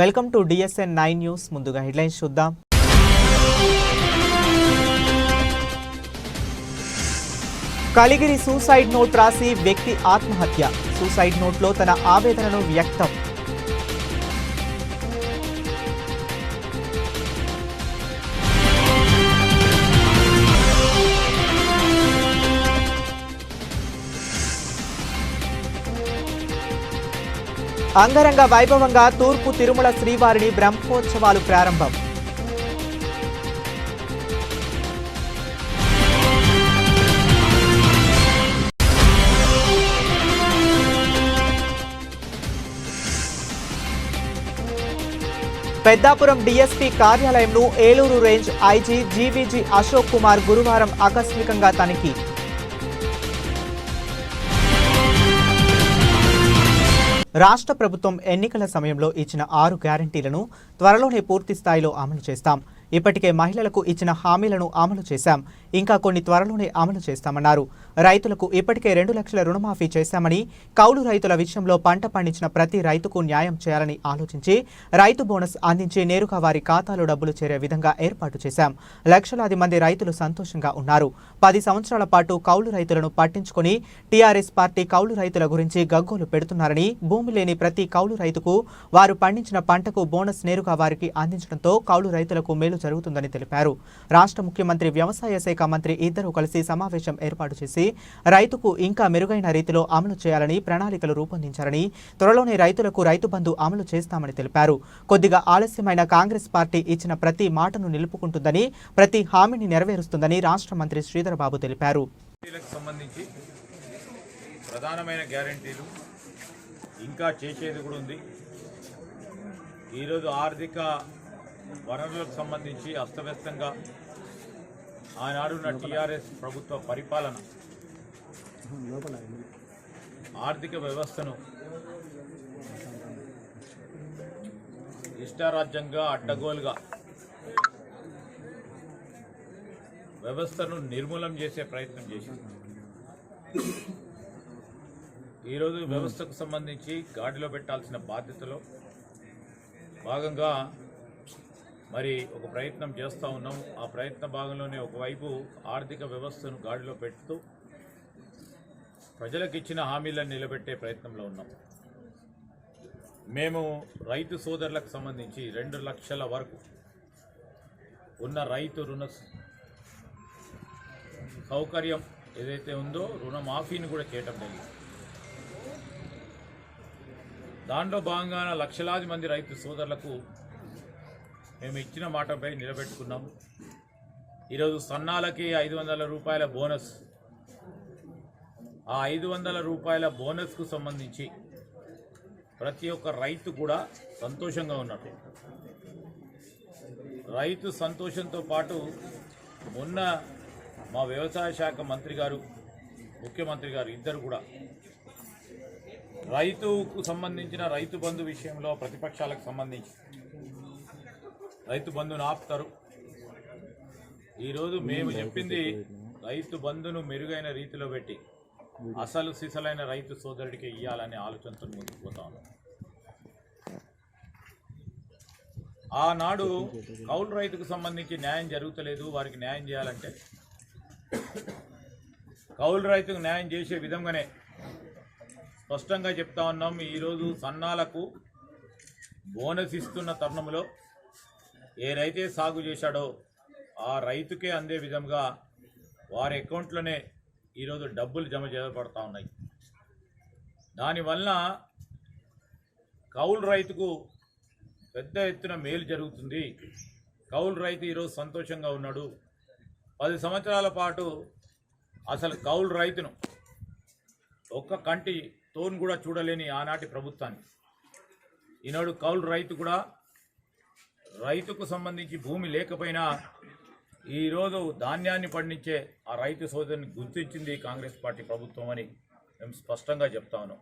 Welcome to DSN nine news. ముందుగా headlines చూద్దాం. Kaligiri suicide note రాసి వ్యక్తి ఆత్మహత్య. సూసైడ్ నోట్లో తన ఆవేదనను వ్యక్తం. అంగరంగ వైభవంగా తూర్పు తిరుమల శ్రీవారిని బ్రహ్మోత్సవాలు ప్రారంభం. Peddapuram DSP కార్యాలయంను Eluru range IG GVG Ashok Kumar గురువారం ఆకస్మికంగా తనిఖీ. రాష్ట్ర ప్రభుత్వం ఎన్నికల సమయంలో ఇచ్చిన ఆరు గ్యారంటీలను త్వరలోనే పూర్తి స్థాయిలో అమలు చేస్తాం. ఇప్పటికే మహిళలకు ఇచ్చిన హామీలను అమలు చేశాం. ఇంకా కొన్ని త్వరలోనే అమలు చేస్తామన్నారు. రైతులకు ఇప్పటికే రెండు లక్షల రుణమాఫీ చేశామని కౌలు రైతుల విషయంలో పంట పండించిన ప్రతి రైతుకు న్యాయం చేయాలని ఆలోచించి రైతు బోనస్ అందించి నేరుగా వారి ఖాతాలో డబ్బులు చేరే విధంగా ఏర్పాటు చేశాం. లక్షలాది మంది రైతులు సంతోషంగా ఉన్నారు. పది సంవత్సరాల పాటు కౌలు రైతులను పట్టించుకొని టీఆర్ఎస్ పార్టీ కౌలు రైతుల గురించి గగ్గోలు పెడుతున్నారని భూమి లేని ప్రతి కౌలు రైతుకు వారు పండించిన పంటకు బోనస్ నేరుగా వారికి అందించడంతో కౌలు రైతులకు మేలు జరుగుతుందని తెలిపారు. రాష్ట్ర ముఖ్యమంత్రి వ్యవసాయ శాఖ మంత్రి ఇద్దరూ కలిసి సమావేశం ఏర్పాటు చేసి చేసి రైతుకు ఇంకా మెరుగైన రీతిలో అమలు చేయాలని ప్రణాళికలు రూపొందించారని త్వరలోనే రైతులకు రైతు బంధు అమలు చేస్తామని తెలిపారు. కొద్దిగా ఆలస్యమైన కాంగ్రెస్ పార్టీ ఇచ్చిన ప్రతి మాటను నిలుపుకుంటుందని ప్రతి హామీని నెరవేరుస్తుందని రాష్ట్ర మంత్రి శ్రీధరబాబు తెలిపారు. సంబంధించి ప్రధానమైన గ్యారంటీలు ఇంకా చేసేది కూడా ఉంది. ఈరోజు ఆర్థిక వనరులకు సంబంధించి అస్తవ్యస్తంగా ఆనాడున్న టీఆర్ఎస్ ప్రభుత్వ పరిపాలన ఆర్థిక వ్యవస్థను ఇష్టారాజ్యంగా అడ్డగోలుగా వ్యవస్థను నిర్మూలం చేసే ప్రయత్నం చేసింది. ఈరోజు వ్యవస్థకు సంబంధించి గాడిలో పెట్టాల్సిన బాధ్యతలో భాగంగా మరి ఒక ప్రయత్నం చేస్తూ ఉన్నాం. ఆ ప్రయత్న భాగంలోనే ఒకవైపు ఆర్థిక వ్యవస్థను గాడిలో పెడుతూ ప్రజలకు ఇచ్చిన హామీలను నిలబెట్టే ప్రయత్నంలో ఉన్నాం. మేము రైతు సోదరులకు సంబంధించి రెండు లక్షల వరకు ఉన్న రైతు రుణ సౌకర్యం ఏదైతే ఉందో రుణమాఫీని కూడా చేయటం జరిగింది. దాంట్లో భాగంగా లక్షలాది మంది రైతు సోదరులకు మేము ఇచ్చిన మాటపై నిలబెట్టుకున్నాం. ఈరోజు సన్నాలకి ఐదు వందల రూపాయల బోనస్ ఆ ఐదు వందల రూపాయల బోనస్కు సంబంధించి ప్రతి ఒక్క రైతు కూడా సంతోషంగా ఉన్నట్టు. రైతు సంతోషంతో పాటు మొన్న మా వ్యవసాయ శాఖ మంత్రి గారు ముఖ్యమంత్రి గారు ఇద్దరు కూడా రైతుకు సంబంధించిన రైతు బంధు విషయంలో ప్రతిపక్షాలకు సంబంధించి రైతు బంధును ఆపుతారు. ఈరోజు మేము చెప్పింది రైతు బంధును మెరుగైన రీతిలో పెట్టి అసలు సిసలైన రైతు సోదరుడికి ఇవ్వాలనే ఆలోచనతో ముందుకు పోతా ఉన్నాం. ఆనాడు కౌలు రైతుకు సంబంధించి న్యాయం జరుగుతలేదు వారికి న్యాయం చేయాలంటే కౌలు రైతుకు న్యాయం చేసే విధంగానే స్పష్టంగా చెప్తా ఉన్నాం. ఈరోజు సన్నాలకు బోనస్ ఇస్తున్న తరుణంలో ఏ రైతే సాగు చేశాడో ఆ రైతుకే అందే విధంగా వారి అకౌంట్లోనే ఈరోజు డబ్బులు జమ చేయబడతా ఉన్నాయి. దానివల్ల కౌలు రైతుకు పెద్ద ఎత్తున మేలు జరుగుతుంది. కౌలు రైతు ఈరోజు సంతోషంగా ఉన్నాడు. పది సంవత్సరాల పాటు అసలు కౌలు రైతును ఒక్క కంటి తోను కూడా చూడలేని ఆనాటి ప్రభుత్వాన్ని. ఈనాడు కౌలు రైతు కూడా రైతుకు సంబంధించి భూమి లేకపోయినా ఈరోజు ధాన్యాన్ని పండించే ఆ రైతు సోదరుని గుర్తించింది కాంగ్రెస్ పార్టీ ప్రభుత్వం అని మేము స్పష్టంగా చెప్తాను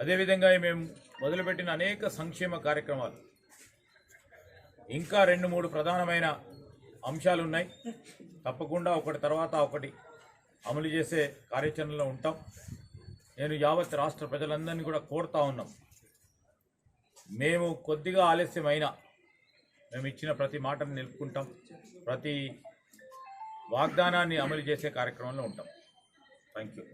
అదేవిధంగా మేము మొదలుపెట్టిన అనేక సంక్షేమ కార్యక్రమాలు. ఇంకా రెండు మూడు ప్రధానమైన అంశాలు ఉన్నాయి. తప్పకుండా ఒకటి తర్వాత ఒకటి అమలు చేసే కార్యాచరణలో ఉంటాం. నేను యావత్ రాష్ట్ర ప్రజలందరినీ కూడా కోరుతా ఉన్నాం. మేము కొద్దిగా ఆలస్యమైనా మేము ఇచ్చిన ప్రతి మాటను నిలుపుకుంటాం ప్రతి వాగ్దానాన్ని అమలు చేసే కార్యక్రమంలో ఉంటాం. Thank you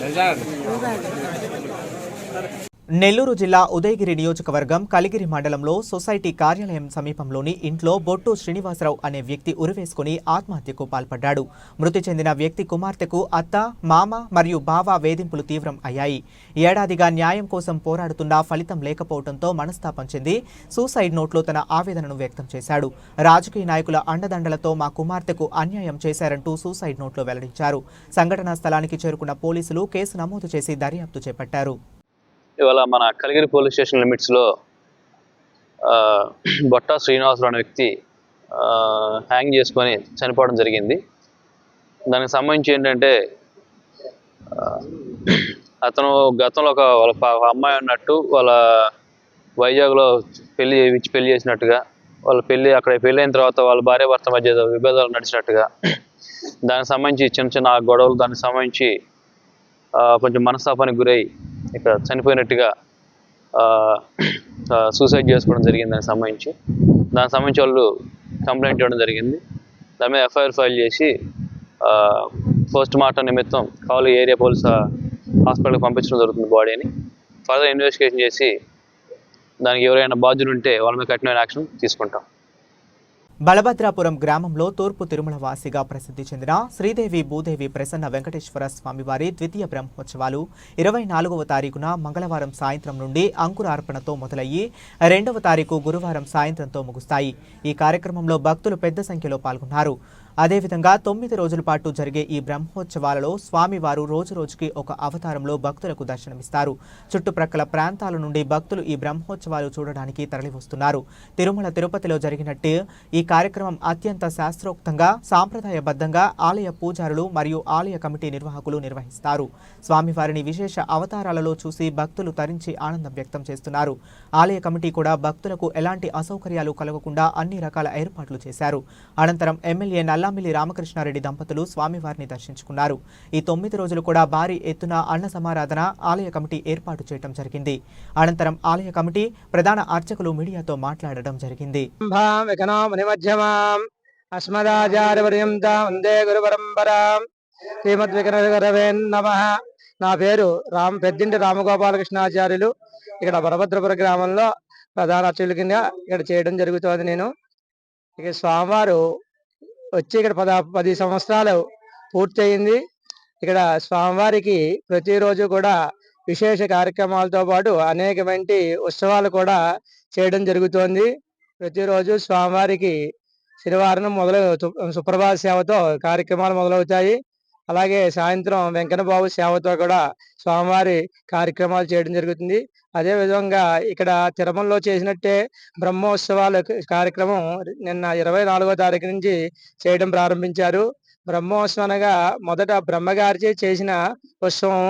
Nezar. నెల్లూరు జిల్లా ఉదయగిరి నియోజకవర్గం కలిగిరి మండలంలో సొసైటీ కార్యాలయం సమీపంలోని ఇంట్లో బొట్టు శ్రీనివాసరావు అనే వ్యక్తి ఉరివేసుకుని ఆత్మహత్యకు పాల్పడ్డాడు. మృతి చెందిన వ్యక్తి కుమార్తెకు అత్త మామ మరియు బావ వేధింపులు తీవ్రం అయ్యాయి. ఏడాదిగా న్యాయం కోసం పోరాడుతున్నా ఫలితం లేకపోవడంతో మనస్తాపం చెంది సూసైడ్ నోట్లో తన ఆవేదనను వ్యక్తం చేశాడు. రాజకీయ నాయకుల అండదండలతో మా కుమార్తెకు అన్యాయం చేశారంటూ సూసైడ్ నోట్లో వెల్లడించారు. సంఘటనా స్థలానికి చేరుకున్న పోలీసులు కేసు నమోదు చేసి దర్యాప్తు చేపట్టారు. ఇవాళ మన కలిగిరి పోలీస్ స్టేషన్ లిమిట్స్లో బొట్టా శ్రీనివాసరావు అనే వ్యక్తి హ్యాంగ్ చేసుకొని చనిపోవడం జరిగింది. దానికి సంబంధించి ఏంటంటే అతను గతంలో ఒక వాళ్ళ అమ్మాయి ఉన్నట్టు వాళ్ళ వైజాగ్లో పెళ్ళి చేయించి పెళ్ళి చేసినట్టుగా వాళ్ళ పెళ్ళి అక్కడ పెళ్ళి అయిన తర్వాత వాళ్ళ భార్య భర్త మధ్య విభేదాలు నడిచినట్టుగా దానికి సంబంధించి చిన్న చిన్న గొడవలు దానికి సంబంధించి కొంచెం మనస్తాపానికి గురై ఇక చనిపోయినట్టుగా సూసైడ్ చేసుకోవడం జరిగింది దానికి సంబంధించి. దానికి సంబంధించి వాళ్ళు కంప్లైంట్ ఇవ్వడం జరిగింది. దాని మీద ఎఫ్ఐఆర్ ఫైల్ చేసి పోస్ట్ మార్టం నిమిత్తం కావాలి ఏరియా పోలీస్ హాస్పిటల్కి పంపించడం జరుగుతుంది బాడీని. ఫర్దర్ ఇన్వెస్టిగేషన్ చేసి దానికి ఎవరైనా బాధ్యులు ఉంటే వాళ్ళ మీద కఠినమైన యాక్షన్ తీసుకుంటాం. బలభద్రాపురం గ్రామంలో తూర్పు తిరుమల వాసిగా ప్రసిద్ధి చెందిన శ్రీదేవి భూదేవి ప్రసన్న వెంకటేశ్వర స్వామివారి ద్వితీయ బ్రహ్మోత్సవాలు ఇరవై నాలుగవ తారీఖున మంగళవారం సాయంత్రం నుండి అంకురార్పణతో మొదలయ్యి రెండవ తారీఖు గురువారం సాయంత్రంతో ముగుస్తాయి. ఈ కార్యక్రమంలో భక్తులు పెద్ద సంఖ్యలో పాల్గొన్నారు. అదేవిధంగా తొమ్మిది రోజుల పాటు జరిగే ఈ బ్రహ్మోత్సవాలలో స్వామివారు రోజు రోజుకి ఒక అవతారంలో భక్తులకు దర్శనమిస్తారు. చుట్టుప్రక్కల ప్రాంతాల నుండి భక్తులు ఈ బ్రహ్మోత్సవాలు చూడడానికి తరలివస్తున్నారు. తిరుమల తిరుపతిలో జరిగినట్టు ఈ కార్యక్రమం అత్యంత శాస్త్రోక్తంగా సాంప్రదాయబద్ధంగా ఆలయ పూజారులు మరియు ఆలయ కమిటీ నిర్వాహకులు నిర్వహిస్తారు. స్వామివారిని విశేష అవతారాలలో చూసి భక్తులు తరించి ఆనందం వ్యక్తం చేస్తున్నారు. ఆలయ కమిటీ కూడా భక్తులకు ఎలాంటి అసౌకర్యాలు కలగకుండా అన్ని రకాల ఏర్పాట్లు చేశారు. అనంతరం ఎమ్మెల్యే నల్లామిల్లి రామకృష్ణారెడ్డి దంపతులు స్వామివారిని దర్శించుకున్నారు. ఈ తొమ్మిది రోజులు కూడా భారీ ఎత్తున అన్న సమారాధన ఆలయ కమిటీ ఏర్పాటు చేయడం జరిగింది. అనంతరం ఆలయ కమిటీ ప్రధాన అర్చకులు మీడియాతో మాట్లాడడం జరిగింది. నా పేరు రామ్ పెద్దింటి రామగోపాలకృష్ణాచార్యులు. ఇక్కడ వరభద్రపుర గ్రామంలో ప్రధాన అర్చకుల కింద ఇక్కడ చేయడం జరుగుతోంది నేను. ఇక స్వామివారు వచ్చి ఇక్కడ పద పది సంవత్సరాలు పూర్తయింది. ఇక్కడ స్వామివారికి ప్రతిరోజు కూడా విశేష కార్యక్రమాలతో పాటు అనేకమైన ఉత్సవాలు కూడా చేయడం జరుగుతోంది. ప్రతిరోజు స్వామివారికి శనివారం మొదలు సుప్రభాత సేవతో కార్యక్రమాలు మొదలవుతాయి. అలాగే సాయంత్రం వెంకన్నబాబు సేవతో కూడా స్వామివారి కార్యక్రమాలు చేయడం జరుగుతుంది. అదే విధంగా ఇక్కడ తిరుమలలో చేసినట్టే బ్రహ్మోత్సవాల కార్యక్రమం నిన్న ఇరవై నాలుగో తారీఖు నుంచి చేయడం ప్రారంభించారు. బ్రహ్మోత్సవం అనగా మొదట బ్రహ్మగారిచే చేసిన ఉత్సవం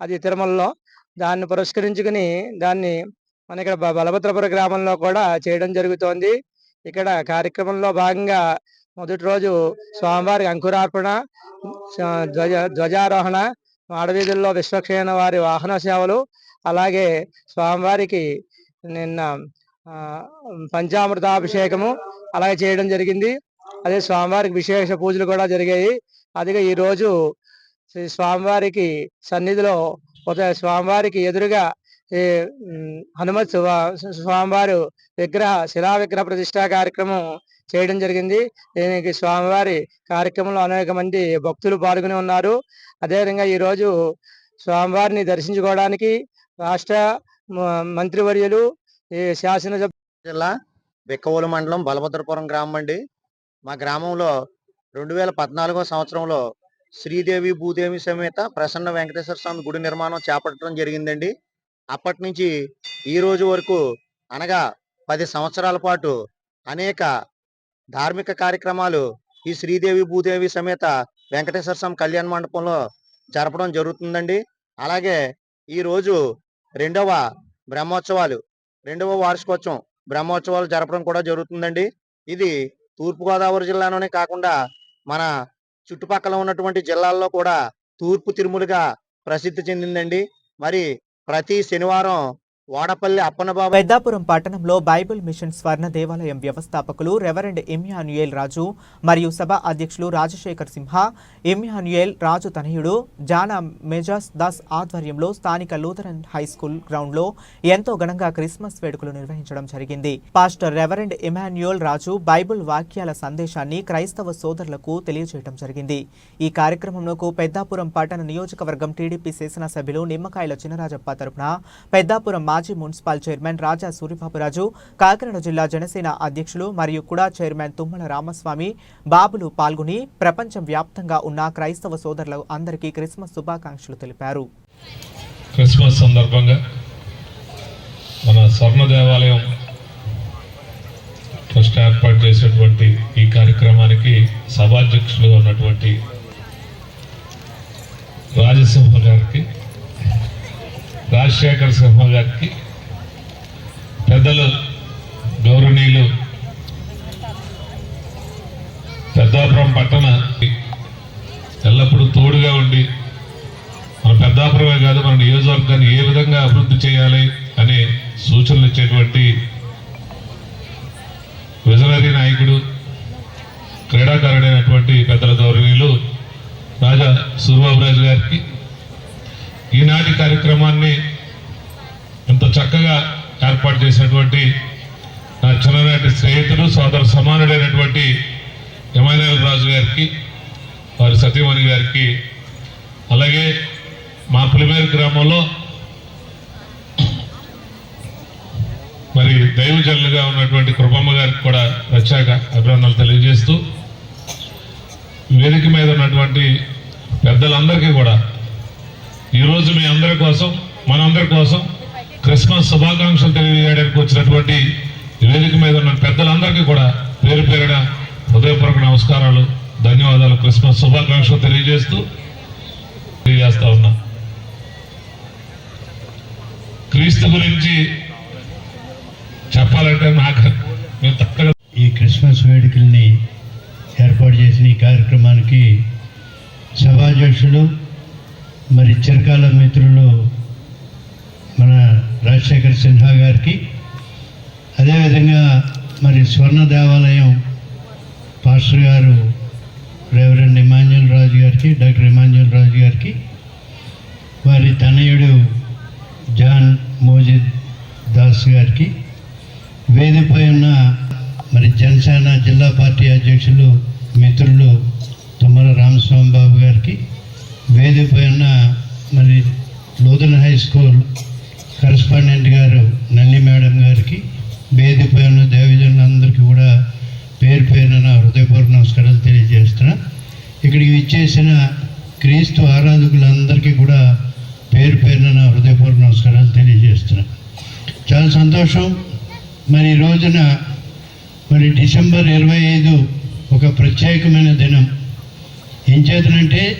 అది తిరుమలలో. దాన్ని పురస్కరించుకుని దాన్ని మన ఇక్కడ బలభద్రపుర గ్రామంలో కూడా చేయడం జరుగుతోంది. ఇక్కడ కార్యక్రమంలో భాగంగా మొదటి రోజు స్వామివారికి అంకురార్పణ ధ్వజ ధ్వజారోహణ మాడవీధుల్లో విశ్వక్షేణ వారి వాహన సేవలు అలాగే స్వామివారికి నిన్న పంచామృతాభిషేకము అలాగే చేయడం జరిగింది. అదే స్వామివారికి విశేష పూజలు కూడా జరిగాయి. అదిగా ఈరోజు శ్రీ స్వామివారికి సన్నిధిలో ఒక స్వామివారికి ఎదురుగా ఈ హనుమత్ స్వామివారు విగ్రహ శిలా విగ్రహ ప్రతిష్టా కార్యక్రమం చేయడం జరిగింది. దీనికి స్వామివారి కార్యక్రమంలో అనేక మంది భక్తులు పాల్గొని ఉన్నారు. అదేవిధంగా ఈరోజు స్వామివారిని దర్శించుకోవడానికి రాష్ట్ర మ- మంత్రివర్యులు ఈ శాసనసభ జిల్లా బిక్కవోలు మండలం బలభద్రపురం గ్రామం అండి. మా గ్రామంలో రెండు వేల పద్నాలుగో సంవత్సరంలో శ్రీదేవి భూదేవి సమేత ప్రసన్న వెంకటేశ్వర స్వామి గుడి నిర్మాణం చేపట్టడం జరిగిందండి. అప్పటి నుంచి ఈ రోజు వరకు అనగా పది సంవత్సరాల పాటు అనేక ధార్మిక కార్యక్రమాలు ఈ శ్రీదేవి భూదేవి సమేత వెంకటేశ్వర స్వామి కళ్యాణ మండపంలో జరపడం జరుగుతుందండి. అలాగే ఈ రోజు రెండవ బ్రహ్మోత్సవాలు రెండవ వార్షికోత్సవం బ్రహ్మోత్సవాలు జరపడం కూడా జరుగుతుందండి. ఇది తూర్పుగోదావరి జిల్లాలోనే కాకుండా మన చుట్టుపక్కల ఉన్నటువంటి జిల్లాల్లో కూడా తూర్పు తిరుమలగా ప్రసిద్ధి చెందిందండి. మరి ప్రతి శనివారం వాడపల్లి అప్పనబాబు పెద్దాపురం పట్టణంలో బైబిల్ మిషన్ స్వర్ణ దేవాలయం వ్యవస్థాపకులు రెవరెండ్ ఇమ్యాన్యుయేల్ రాజు మరియు సభ అధ్యక్షులు రాజశేఖర్ సింహ ఇమ్యాన్యుయేల్ రాజు తనయుడు జానా మెజాస్ దాస్ ఆధ్వర్యంలో స్థానిక లూథరన్ హై స్కూల్ గ్రౌండ్లో ఎంతో ఘనంగా క్రిస్మస్ వేడుకలు నిర్వహించడం జరిగింది. Pastor reverend Emmanuel Raju Bible వాక్యాల సందేశాన్ని క్రైస్తవ సోదరులకు తెలియజేయడం జరిగింది. ఈ కార్యక్రమంలో పెద్దాపురం పట్టణ నియోజకవర్గం టీడీపీ శాసనసభ్యులు నిమ్మకాయల చినరాజప్ప తరపున పెద్దాపురం మాజీ మాజీ మున్సిపల్ చైర్మన్ రాజా సూరిబాబురాజు కాకినాడ జిల్లా జనసేన అధ్యక్షులు మరియు కుడా చైర్మన్ తుమ్మల రామస్వామి బాబులు పాల్గొని ప్రపంచం వ్యాప్తంగా ఉన్న క్రైస్తవ సోదరుల అందరికీ క్రిస్మస్ శుభాకాంక్షలు తెలిపారు. క్రిస్మస్ సందర్భంగా మన స్వర్ణ దేవాలయం ట్రస్ట్ ఏర్పాటు చేసినటువంటి ఈ కార్యక్రమానికి సభాధ్యక్షులుగా ఉన్నటువంటి రాజసింహ గారికి రాజశేఖర్ సింహ గారికి పెద్దలు గౌరవనీయులు పెద్దాపురం పట్టణ ఎల్లప్పుడూ తోడుగా ఉండి మన పెద్దాపురమే కాదు మన నియోజకవర్గాన్ని ఏ విధంగా అభివృద్ధి చేయాలి అనే సూచనలు ఇచ్చేటువంటి విజనరీ నాయకుడు క్రీడాకారుడైనటువంటి పెద్దల గౌరవనీయులు రాజా సూర్యబాబురాజు గారికి ఈనాటి కార్యక్రమాన్ని ఎంతో చక్కగా ఏర్పాటు చేసినటువంటి నా చిన్ననాటి స్నేహితుడు సోదర సమానుడైనటువంటి ఎమాన్యుల్ రాజు గారికి వారి సతీమణి గారికి అలాగే మా పులిమేరు గ్రామంలో మరి దైవజనులుగా ఉన్నటువంటి కృపమ్మ గారికి కూడా ప్రత్యేక అభినందనలు తెలియజేస్తూ వేదిక మీద ఉన్నటువంటి పెద్దలందరికీ కూడా ఈరోజు మీ అందరి కోసం మనందరి కోసం క్రిస్మస్ శుభాకాంక్షలు తెలియజేయడానికి వచ్చినటువంటి వేదిక మీద ఉన్న పెద్దలందరికీ కూడా పేరు పేరిన హృదయపూర్వక నమస్కారాలు ధన్యవాదాలు. క్రిస్మస్ శుభాకాంక్షలు తెలియజేస్తూ తెలియజేస్తా ఉన్నా. క్రీస్తు గురించి చెప్పాలంటే నాకు మేము ఈ క్రిస్మస్ వేడుకల్ని ఏర్పాటు చేసిన ఈ కార్యక్రమానికి సభాధ్యక్షుడు మరి చిరకాల మిత్రులు మన రాజశేఖర్ సిన్హా గారికి. అదేవిధంగా మరి స్వర్ణ దేవాలయం పాస్టర్ గారు రెవరెండ్ ఇమాన్యుల్ రాజు గారికి డాక్టర్ ఇమాన్యుల్ రాజు గారికి వారి తనయుడు జాన్ మోజిద్ దాస్ గారికి వేదికపై ఉన్న మరి జనసేన జిల్లా పార్టీ అధ్యక్షులు మిత్రులు తుమ్మల రామస్వామి బాబు గారికి వేదికపై ఉన్న మరి లూథన్ హై స్కూల్ కరస్పాండెంట్ గారు నల్లి మేడం గారికి వేదికపై ఉన్న దేవజనులందరికీ కూడా పేరు పేరున నా హృదయపూర్వక నమస్కారాలు తెలియజేస్తున్నా. ఇక్కడికి ఇచ్చేసిన క్రీస్తు ఆరాధకులందరికీ కూడా పేరు పేరున నా హృదయపూర్వక నమస్కారాలు తెలియజేస్తున్నా. చాలా సంతోషం. మరి ఈ రోజున మరి డిసెంబర్ ఇరవై ఐదు ఒక ప్రత్యేకమైన దినం. ఏం చేతనంటే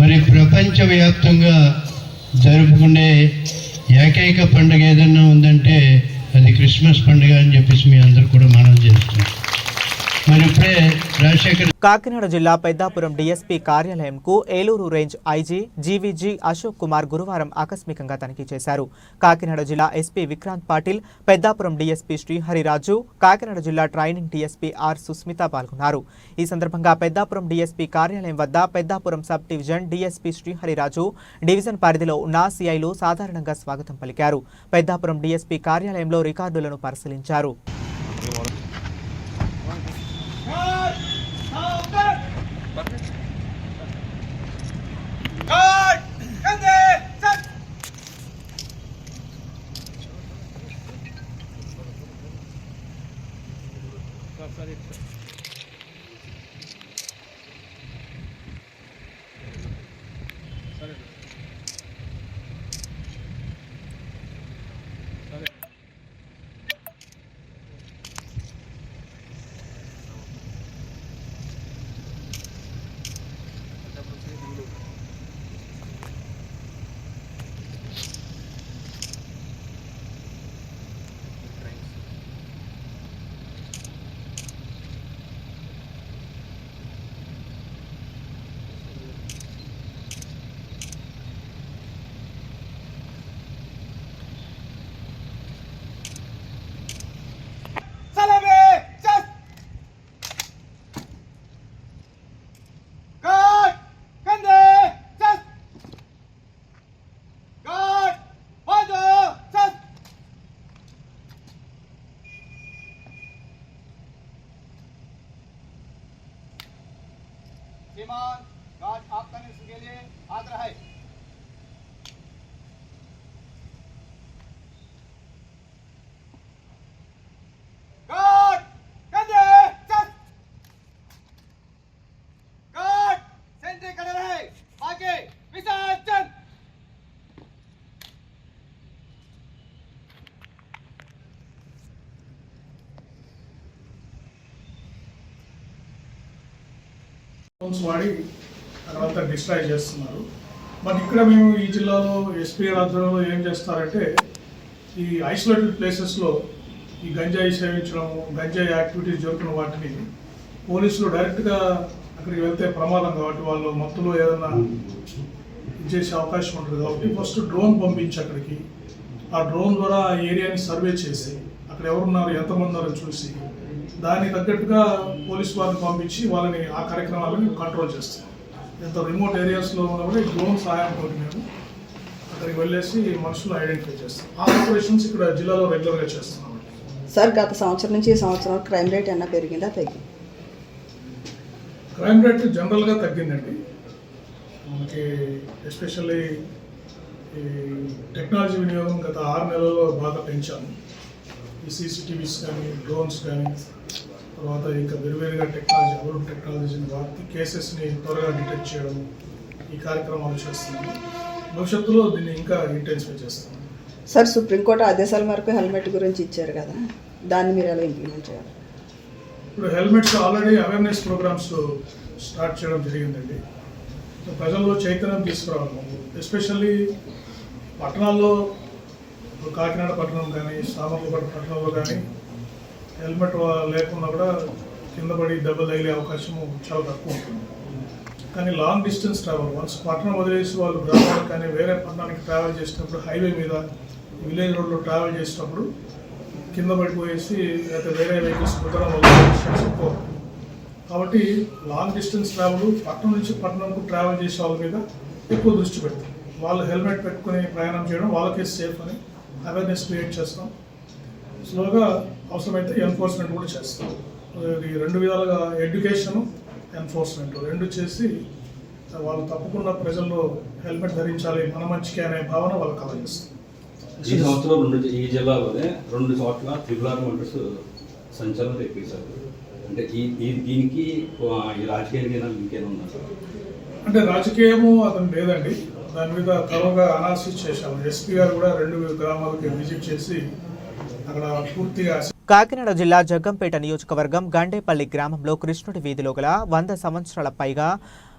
మరి ప్రపంచవ్యాప్తంగా జరుపుకునే ఏకైక పండుగ ఏదన్నా ఉందంటే అది క్రిస్మస్ పండుగ అని చెప్పేసి మీ అందరూ కూడా మనం చేస్తున్నాం కాకినాడ జిల్లా Peddapuram DSP కార్యాలయంకు Eluru range IG GVG Ashok Kumar గురువారం ఆకస్మికంగా తనిఖీ చేశారు. కాకినాడ జిల్లా ఎస్పీ విక్రాంత్ పాటిల్ పెద్దాపురం డీఎస్పీ శ్రీహరిరాజు కాకినాడ జిల్లా ట్రైనింగ్ డీఎస్పీ ఆర్ సుస్మిత పాల్గొన్నారు. ఈ సందర్భంగా పెద్దాపురం డీఎస్పీ కార్యాలయం వద్ద Peddapuram sub division DSP Sriharirju division పరిధిలో ఉన్న సిఐలు సాధారణంగా స్వాగతం పలికారు. పెద్దాపురం డీఎస్పీ కార్యాలయంలో రికార్డులను పరిశీలించారు. बाद आज आपका के लिए आग्रह है। ఫోన్స్ వాడి తర్వాత డిస్ట్రాయ్ చేస్తున్నారు. మరి ఇక్కడ మేము ఈ జిల్లాలో ఎస్పీఆర్ ఆధ్వర్యంలో ఏం చేస్తారంటే ఈ ఐసోలేటెడ్ ప్లేసెస్లో ఈ గంజాయి సేవించడం గంజాయి యాక్టివిటీస్ జరుగుతున్న వాటిని పోలీసులు డైరెక్ట్గా అక్కడికి వెళ్తే ప్రమాదం కాబట్టి వాళ్ళు మత్తులో ఏదైనా చేసే అవకాశం ఉంటుంది కాబట్టి ఫస్ట్ డ్రోన్ పంపించి అక్కడికి. ఆ డ్రోన్ ద్వారా ఆ ఏరియాని సర్వే చేసి అక్కడ ఎవరున్నారు ఎంతమంది ఉన్నారో చూసి దానికి తగ్గట్టుగా పోలీస్ వారిని పంపించి వాళ్ళని ఆ కార్యక్రమాలను కంట్రోల్ చేస్తాం. ఎంత రిమోట్ ఏరియాస్లో ఉన్నా కూడా డ్రోన్ సహాయంతో మేము అక్కడికి వెళ్ళేసి మనుషులు ఐడెంటిఫై చేస్తాం. ఆ ఆపరేషన్స్ ఇక్కడ జిల్లాలో రెగ్యులర్గా చేస్తున్నాం. సార్ గత సంవత్సరం నుంచి ఈ సంవత్సరం క్రైమ్ రేట్ ఏమన్నా పెరిగిందా తగ్గింది క్రైమ్ రేట్ జనరల్గా తగ్గిందండి. మనకి ఎస్పెషల్లీ ఈ టెక్నాలజీ వినియోగం గత ఆరు నెలల్లో బాగా పెంచాము. ఈ సీసీటీవీస్ కానీ డ్రోన్స్ కానీ తర్వాత ఇంకా వేరువేరుగా టెక్నాలజీ అభివృద్ధి టెక్నాలజీని వాడి కేసెస్ని త్వరగా డిటెక్ట్ చేయడం ఈ కార్యక్రమాలు చేస్తున్నాము భవిష్యత్తులో దీన్ని ఇంకా ఇంటెన్సిఫై చేస్తాము సార్ సుప్రీంకోర్టు ఆదేశాల మేరకు హెల్మెట్ గురించి ఇచ్చారు కదా దాన్ని మీరు ఎలా ఇంప్లిమెంట్ చేయాలి? ఇప్పుడు helmets already awareness programmes start చేయడం జరిగిందండి. ప్రజల్లో చైతన్యం తీసుకురావాలి ఎస్పెషల్లీ పట్టణాల్లో కాకినాడ పట్టణం కానీ సామర్లపట్ట పట్టణంలో కానీ హెల్మెట్ లేకుండా కూడా కింద పడి దెబ్బలు తగిలే అవకాశం చాలా తక్కువ ఉంటుంది. కానీ లాంగ్ డిస్టెన్స్ ట్రావెల్ వన్స్ పట్టణం వదిలేసి వాళ్ళు గ్రామాలకు కానీ వేరే పట్టణానికి ట్రావెల్ చేసినప్పుడు హైవే మీద విలేజ్ రోడ్లో ట్రావెల్ చేసినప్పుడు కింద పడిపోయేసి లేకపోతే వేరే వెహికల్స్ కుదరడం వల్ల ఎక్కువ కాబట్టి లాంగ్ డిస్టెన్స్ ట్రావెల్ పట్టణం నుంచి పట్టణంకు ట్రావెల్ చేసే వాళ్ళ మీద ఎక్కువ దృష్టి పెడతాం. వాళ్ళు హెల్మెట్ పెట్టుకుని ప్రయాణం చేయడం వాళ్ళకే సేఫ్ అని అవేర్నెస్ క్రియేట్ చేస్తాం. స్లోగా అవసరమైతే ఎన్ఫోర్స్మెంట్ కూడా చేస్తాం. ఇది రెండు విధాలుగా ఎడ్యుకేషన్ ఎన్ఫోర్స్మెంట్ రెండు చేసి వాళ్ళు తప్పకుండా ప్రజల్లో హెల్మెట్ ధరించాలి మన మంచికే అనే భావన వాళ్ళకి కలగిస్తాం ఈ సంవత్సరం రెండు ఈ జిల్లాలోనే రెండు చోట్ల త్రిపులార్ మోటార్స్ సంచలనం తెప్పించారు. అంటే ఈ దీనికి ఈ రాజకీయానికి ఉందా? సార్ అంటే రాజకీయము అతను లేదండి. దాని మీద తరువుగా అనాలిసిస్ చేశాము. ఎస్పీ గారు కూడా రెండు గ్రామాలకి విజిట్ చేసి అక్కడ పూర్తిగా కాకినాడ జిల్లా జగ్గంపేట నియోజకవర్గం గండేపల్లి గ్రామంలో కృష్ణుడి వీధిలో గల వంద సంవత్సరాల పైగా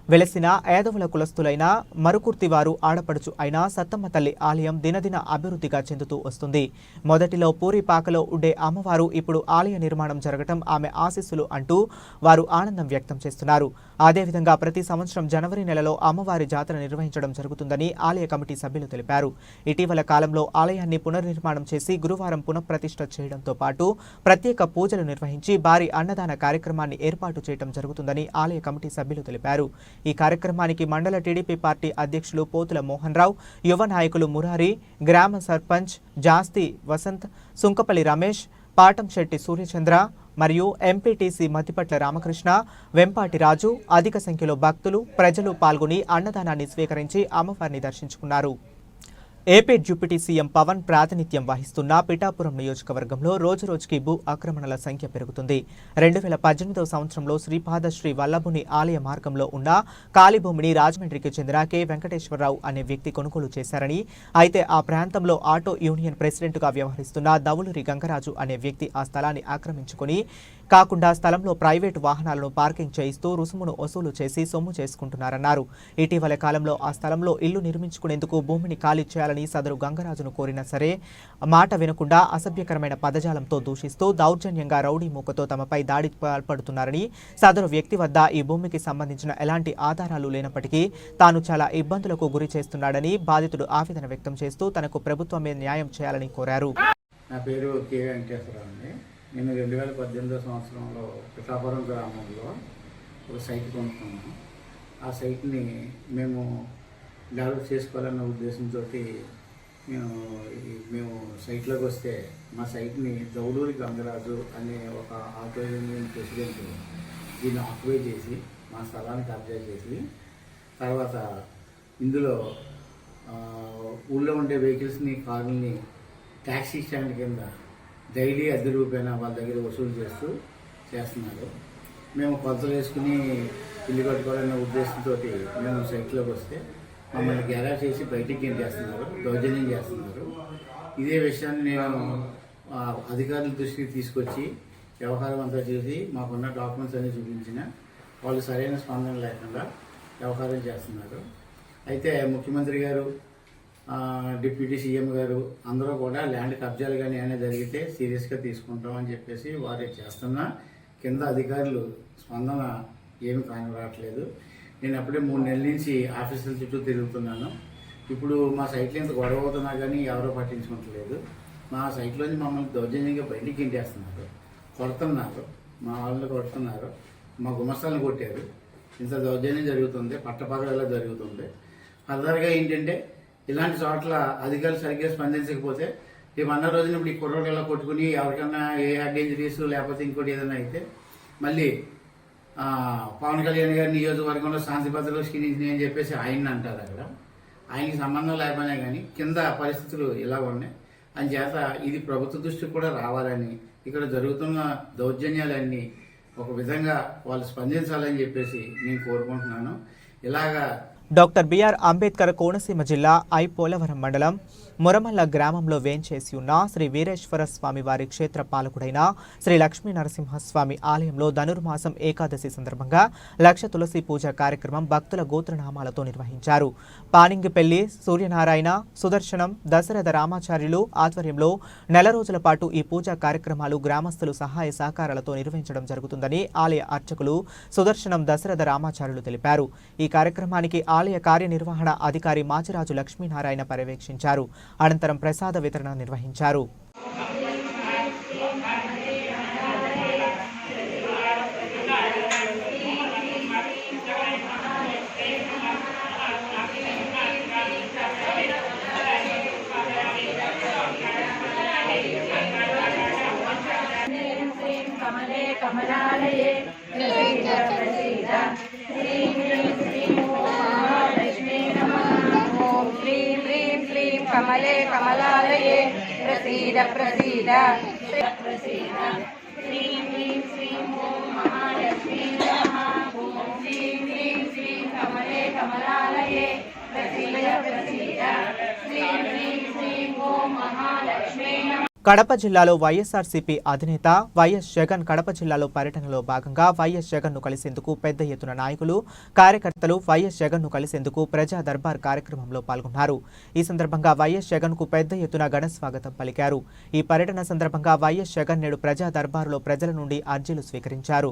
వెలసిన ఏదవుల కులస్తులైన మరుకుర్తి వారు ఆడపడుచు అయిన సత్తమ్మ తల్లి ఆలయం దినదిన అభివృద్ధిగా చెందుతూ వస్తుంది. మొదటిలో పూరిపాకలో ఉండే అమ్మవారు ఇప్పుడు ఆలయ నిర్మాణం జరగటం ఆమె ఆశీస్సులు అంటూ వారు ఆనందం వ్యక్తం చేస్తున్నారు. అదేవిధంగా ప్రతి సంవత్సరం జనవరి నెలలో అమ్మవారి జాతర నిర్వహించడం జరుగుతుందని ఆలయ కమిటీ సభ్యులు తెలిపారు. ఇటీవల కాలంలో ఆలయాన్ని పునర్నిర్మాణం చేసి గురువారం పునఃప్రతిష్ఠ చేయడంతో పాటు ప్రత్యేక పూజలు నిర్వహించి భారీ అన్నదాన కార్యక్రమాన్ని ఏర్పాటు చేయడం జరుగుతుందని ఆలయ కమిటీ సభ్యులు తెలిపారు. ఈ కార్యక్రమానికి మండల టీడీపీ పార్టీ అధ్యక్షులు పోతుల మోహన్ రావు యువ నాయకులు మురారి గ్రామ సర్పంచ్ జాస్తి వసంత్ సుంకపల్లి రమేష్ పాటంశెట్టి సూర్యచంద్ర మరియు ఎంపీటీసీ మతిపట్ల రామకృష్ణ వెంపాటి రాజు అధిక సంఖ్యలో భక్తులు ప్రజలు పాల్గొని అన్నదానాన్ని స్వీకరించి అమ్మవారిని దర్శించుకున్నారు. ఏపీ డిప్యూటీ సీఎం పవన్ ప్రాతినిధ్యం వహిస్తున్న పిఠాపురం నియోజకవర్గంలో రోజురోజుకి భూ ఆక్రమణల సంఖ్య పెరుగుతుంది. రెండు వేల పద్దెనిమిదవ సంవత్సరంలో శ్రీపాద శ్రీ వల్లభుని ఆలయ మార్గంలో ఉన్న కాళీభూమిని రాజమండ్రికి చెందిన కె. వెంకటేశ్వరరావు అనే వ్యక్తి కొనుగోలు చేశారని అయితే ఆ ప్రాంతంలో ఆటో యూనియన్ ప్రెసిడెంట్గా వ్యవహరిస్తున్న దవులూరి గంగరాజు అనే వ్యక్తి ఆ స్థలాన్ని ఆక్రమించుకుని కాకుండా స్థలంలో ప్రైవేటు వాహనాలను పార్కింగ్ చేయిస్తూ రుసుమును వసూలు చేసి సొమ్ము చేసుకుంటున్నారన్నారు. ఇటీవల కాలంలో ఆ స్థలంలో ఇల్లు నిర్మించుకునేందుకు భూమిని ఖాళీ చేయాలని సదరు గంగరాజును కోరినా సరే మాట వినకుండా అసభ్యకరమైన పదజాలంతో దూషిస్తూ దౌర్జన్యంగా రౌడీ మూకతో తమపై దాడి పాల్పడుతున్నారని సదరు వ్యక్తి వద్ద ఈ భూమికి సంబంధించిన ఎలాంటి ఆధారాలు లేనప్పటికీ తాను చాలా ఇబ్బందులకు గురి చేస్తున్నాడని బాధితుడు ఆవేదన వ్యక్తం చేస్తూ తనకు ప్రభుత్వమే న్యాయం చేయాలని కోరారు. నా పేరు కే వెంకటేశ్వరరావు అండి. నేను రెండు వేల పద్దెనిమిదో సంవత్సరంలో పిఠాపురం గ్రామంలో ఒక సైట్ కొనుక్కున్నాను. ఆ సైట్ని మేము డెవలప్ చేసుకోవాలన్న ఉద్దేశంతో మేము మేము సైట్లోకి వస్తే మా సైట్ని దౌడూరి గంగరాజు అనే ఒక ఆటో యూనియన్ ప్రెసిడెంట్ దీన్ని ఆక్యుపై చేసి మా స్థలాన్ని కబ్జా చేసి తర్వాత ఇందులో ఊళ్ళో ఉండే వెహికల్స్ని కార్లని ట్యాక్సీ స్టాండ్ కింద డైలీ అద్దె రూపాయన వాళ్ళ దగ్గర వసూలు చేస్తూ చేస్తున్నారు. మేము కొలతలు వేసుకుని ఇల్లు కట్టుకోవాలనే ఉద్దేశంతో మేము సైట్లోకి వస్తే మమ్మల్ని గెరా చేసి బయటికి చేస్తున్నారు దౌర్జన్యం చేస్తున్నారు. ఇదే విషయాన్ని నేను అధికారుల దృష్టికి తీసుకొచ్చి వ్యవహారం అంతా చూసి మాకున్న డాక్యుమెంట్స్ అన్ని చూపించిన వాళ్ళు సరైన స్పందన లేకుండా వ్యవహారం చేస్తున్నారు. అయితే ముఖ్యమంత్రి గారు డిప్యూటీ సీఎం గారు అందరూ కూడా ల్యాండ్ కబ్జాలు కానీ ఏమైనా జరిగితే సీరియస్గా తీసుకుంటామని చెప్పేసి వారు చేస్తున్నా. కింద అధికారులు స్పందన ఏమి కానరావట్లేదు నేను అప్పుడే మూడు నెలల నుంచి ఆఫీసుల చుట్టూ తిరుగుతున్నాను. ఇప్పుడు మా సైట్లో ఇంత గొడవ అవుతున్నా కానీ ఎవరో పట్టించుకోవట్లేదు. మా సైట్లోంచి మమ్మల్ని దౌర్జన్యంగా బయటికి ఇంటేస్తున్నారు కొడుతున్నారు. మా వాళ్ళని కొడుతున్నారు. మా గుమస్తాలను కొట్టారు. ఇంత దౌర్జన్యం జరుగుతుంది. పట్టపగల జరుగుతుంది. ఫర్దర్గా ఏంటంటే ఇలాంటి చోట్ల అధికారులు సరిగ్గా స్పందించకపోతే రేపు అన్న రోజున ఇప్పుడు ఈ కుర్రోళ్ళు కొట్టుకుని ఎవరికైనా ఏ హెడ్ ఇంజరీస్ లేకపోతే ఇంకోటి ఏదైనా అయితే మళ్ళీ పవన్ కళ్యాణ్ గారి నియోజకవర్గంలో శాంతి భద్రతలు క్షీణించింది అని చెప్పేసి ఆయన అంటారు అక్కడ. ఆయనకి సంబంధం లేకపోయినా కానీ కింద పరిస్థితులు ఇలా ఉన్నాయి. చేత ఇది ప్రభుత్వ దృష్టికి కూడా రావాలని ఇక్కడ జరుగుతున్న దౌర్జన్యాలన్నీ ఒక విధంగా వాళ్ళు స్పందించాలని చెప్పేసి నేను కోరుకుంటున్నాను. ఇలాగా డాక్టర్ బిఆర్ అంబేద్కర్ కోనసీమ జిల్లా ఐపోలవరం మండలం మురమల్ల గ్రామంలో వేంచేసి ఉన్న శ్రీ వీరేశ్వర స్వామి వారి క్షేత్ర పాలకుడైన శ్రీ లక్ష్మీ నరసింహస్వామి ఆలయంలో ధనుర్మాసం ఏకాదశి సందర్భంగా లక్ష తులసి పూజ కార్యక్రమం భక్తుల గోత్రనామాలతో నిర్వహించారు. పానింగిపెల్లి సూర్యనారాయణ సుదర్శనం దశరథ రామాచార్యులు ఆధ్వర్యంలో నెల రోజుల పాటు ఈ పూజా కార్యక్రమాలు గ్రామస్తులు సహాయ సహకారాలతో నిర్వహించడం జరుగుతుందని ఆలయ అర్చకులు సుదర్శనం దశరథ రామాచార్యులు తెలిపారు. ఈ కార్యక్రమానికి ఆలయ కార్యనిర్వహణ అధికారి మాచిరాజు లక్ష్మీనారాయణ పర్యవేక్షించారు. అనంతరం ప్రసాద వితరణ నిర్వహించారు. ప్రసీద ప్రసీద ప్రసీద శ్రీం హ్రీం శ్రీం ఓం మహాలక్ష్మీ నమః ఓం హ్రీం హ్రీం శ్రీం కమలే కమలాలయే కడప జిల్లాలో వైఎస్ఆర్సీపీ అధినేత వైఎస్ జగన్ కడప జిల్లాలో పర్యటనలో భాగంగా వైఎస్ జగన్ను కలిసేందుకు పెద్ద ఎత్తున నాయకులు కార్యకర్తలు వైఎస్ జగన్ను కలిసేందుకు ప్రజా దర్బార్ కార్యక్రమంలో పాల్గొన్నారు. ఈ సందర్భంగా వైఎస్ జగన్కు పెద్ద ఎత్తున ఘన స్వాగతం పలికారు. ఈ పర్యటన సందర్భంగా వైఎస్ జగన్ నేడు ప్రజా దర్బారులో ప్రజల నుండి అర్జీలు స్వీకరించారు.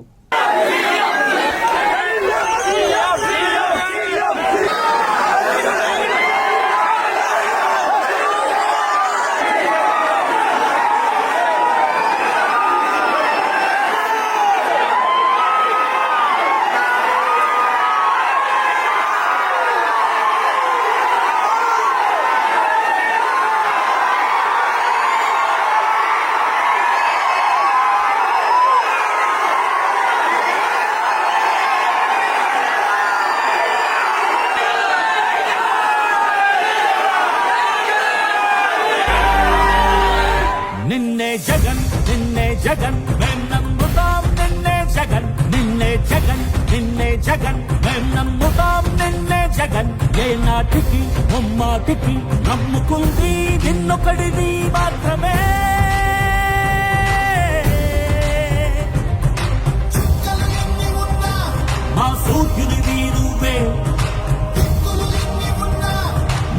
నిన్నొకడిది మాత్రమే. మా సూర్యునిది నువ్వే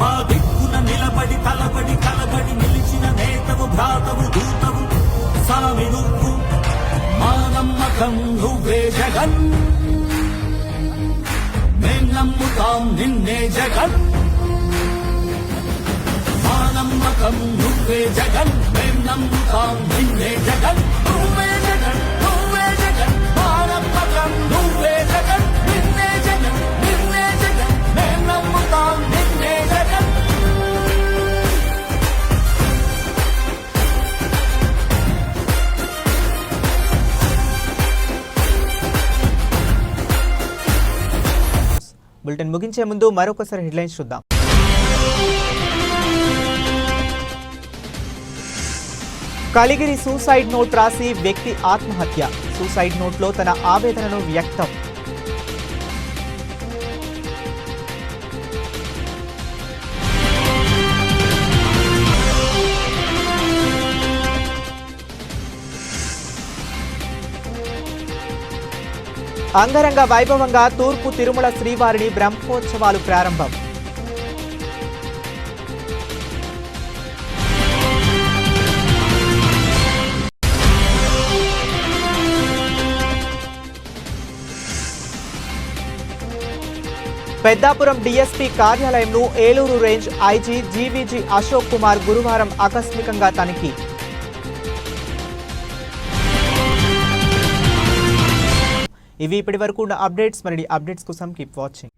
మా దిక్కున నిలబడి తలబడి కలబడి నిలిచిన నేతవు భ్రాతవు దూతవు సామి నువ్వు మా నమ్మకం నువ్వే జగన్. మేం నమ్ముతాం నిన్నే జగన్. నమ్ముతాం నువ్వే జగన్ మేం నమ్ముతాం నిన్నే జగన్ నువ్వే జగన్ నువ్వే జగన్ మానమ్మకం నువ్వే జగన్ నిన్నే జగన్ నిన్నే జగన్ మేం నమ్ముతాం నిన్నే జగన్ బులెటిన్ ముగించే ముందు మరొకసారి హెడ్లైన్స్ చూద్దాం. కలిగిరి సూసైడ్ నోట్ రాసి వ్యక్తి ఆత్మహత్య. సూసైడ్ నోట్లో తన ఆవేదనను వ్యక్తం. అంగరంగ వైభవంగా తూర్పు తిరుమల శ్రీవారిని బ్రహ్మోత్సవాలు ప్రారంభం. Peddapuram DSP కార్యాలయంను Eluru range IG GVG Ashok Kumar గురువారం ఆకస్మికంగా తనిఖీ. ఇవి ఇప్పటి వరకు ఉన్న అప్డేట్స్. మరి అప్డేట్స్ కోసం కీప్ వాచింగ్